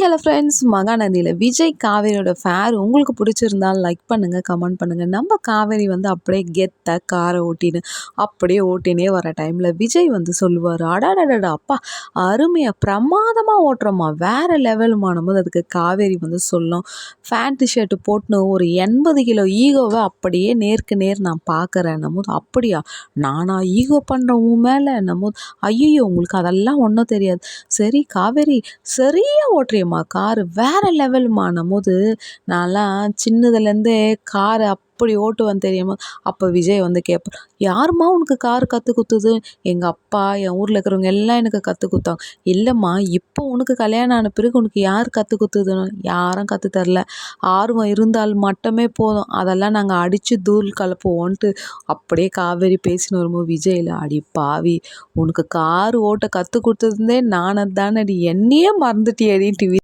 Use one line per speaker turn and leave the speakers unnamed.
Hello friends மகாநதியில் விஜய் காவேரியோட pair உங்களுக்கு பிடிச்சிருந்தால் லைக் பண்ணுங்கள் கமெண்ட் பண்ணுங்கள் நம்ம காவேரி வந்து அப்படியே கெத்த காரை ஓட்டின்னு அப்படியே ஓட்டினே வர டைமில் விஜய் வந்து சொல்லுவார் அடாடடா அப்பா அருமையாக பிரமாதமாக ஓட்டுறோமா வேறு லெவலுமானும் போது அதுக்கு காவேரி வந்து சொல்லும் ஃபேண்ட் ஷர்ட்டு போட்டுன்னு ஒரு எண்பது கிலோ ஈகோவை அப்படியே நேருக்கு நேர் நான் பார்க்குறேன். நம்ம அப்படியா? நானா ஈகோ பண்ணுறவும் மேலே. நம்ம ஐயோ உங்களுக்கு அதெல்லாம் ஒன்றும் தெரியாது. சரி காவேரி சரியாக சரியா ஓட்டுறியம்மா காரு வேறு லெவலுமான்னும் போது நான்லாம் சின்னதுலேருந்தே காரு அப்படி ஓட்டுவேன் தெரியுமா? அப்போ விஜய் வந்து கேட்பார் யாரும்மா உனக்கு கார் கற்றுக் கொடுத்தது எங்கள் அப்பா என் ஊரில் இருக்கிறவங்க எல்லாம் எனக்கு கற்றுக் கொடுத்தாங்க இல்லைம்மா இப்போ உனக்கு கல்யாணம் ஆன பிறகு உனக்கு யார் கற்றுக் கொடுத்ததுன்னு யாரும் கற்று தரல. ஆர்வம் இருந்தால் மட்டுமே போதும். அதெல்லாம் நாங்கள் அடித்து தூள் கலப்புவோன்ட்டு அப்படியே காவேரி பேசின்னு வரும்போது விஜயில் அடி பாவி உனக்கு கார் ஓட்ட கற்றுக் கொடுத்ததுந்தே நானே தானடி என்னையே மறந்துட்டியடின்ட்டு